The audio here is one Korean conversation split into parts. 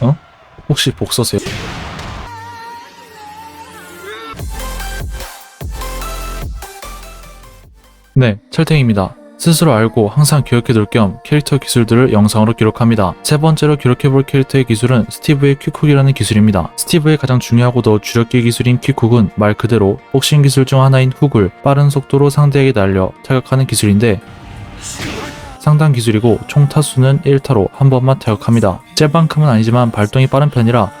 어? 혹시 복서세요? 네, 철탱입니다. 스스로 알고 항상 기억해둘 겸 캐릭터 기술들을 영상으로 기록합니다. 세 번째로 기록해볼 캐릭터의 기술은 스티브의 퀵쿡이라는 기술입니다. 스티브의 가장 중요하고도 주력기 기술인 퀵쿡은 말 그대로 복싱 기술 중 하나인 훅을 빠른 속도로 상대에게 날려 타격하는 기술인데 상당 기술이고 총 타수는 1타로 한 번만 타격합니다. 잽만큼은 아니지만 발동이 빠른 편이라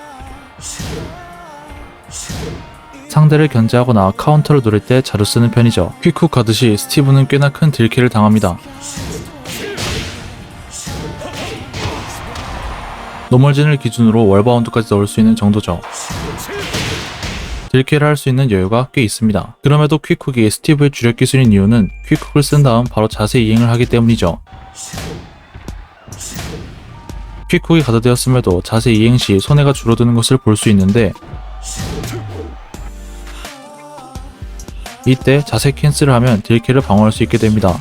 상대를 견제하거나 카운터를 노릴 때 자주 쓰는 편이죠. 퀵쿡 가듯이 스티브는 꽤나 큰 딜킬을 당합니다. 노멀진을 기준으로 월바운드까지 넣을 수 있는 정도죠. 딜킬을 할수 있는 여유가 꽤 있습니다. 그럼에도 퀵쿡이 스티브의 주력 기술인 이유는 퀵쿡을 쓴 다음 바로 자세 이행을 하기 때문이죠. 퀵쿡이 가드되었음에도 자세 이행 시 손해가 줄어드는 것을 볼 수 있는데 이때 자세 캔슬을 하면 딜킬을 방어할 수 있게 됩니다.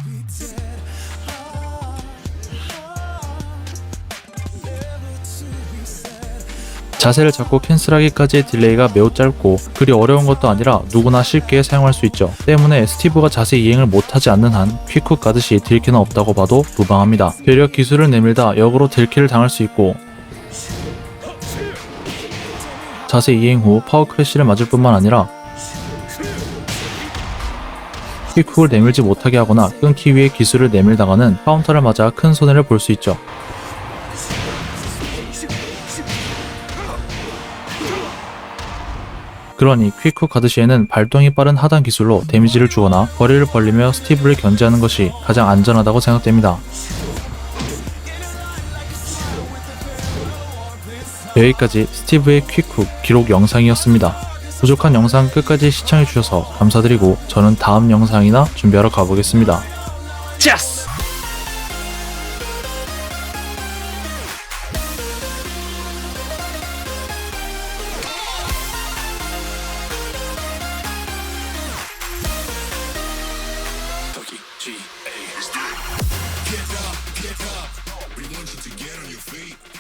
자세를 잡고 캔슬하기까지의 딜레이가 매우 짧고 그리 어려운 것도 아니라 누구나 쉽게 사용할 수 있죠. 때문에 스티브가 자세 이행을 못하지 않는 한 퀵쿡 가듯이 딜킬은 없다고 봐도 무방합니다. 되려 기술을 내밀다 역으로 딜킬을 당할 수 있고 자세 이행 후 파워 크래쉬를 맞을 뿐만 아니라 퀵쿡을 내밀지 못하게 하거나 끊기 위해 기술을 내밀다가는 카운터를 맞아 큰 손해를 볼 수 있죠. 그러니 퀵쿡 가드시에는 발동이 빠른 하단 기술로 데미지를 주거나 거리를 벌리며 스티브를 견제하는 것이 가장 안전하다고 생각됩니다. 여기까지 스티브의 퀵쿡 기록 영상이었습니다. 부족한 영상 끝까지 시청해주셔서 감사드리고 저는 다음 영상이나 준비하러 가보겠습니다. 짜스! Up. We want you to get on your feet.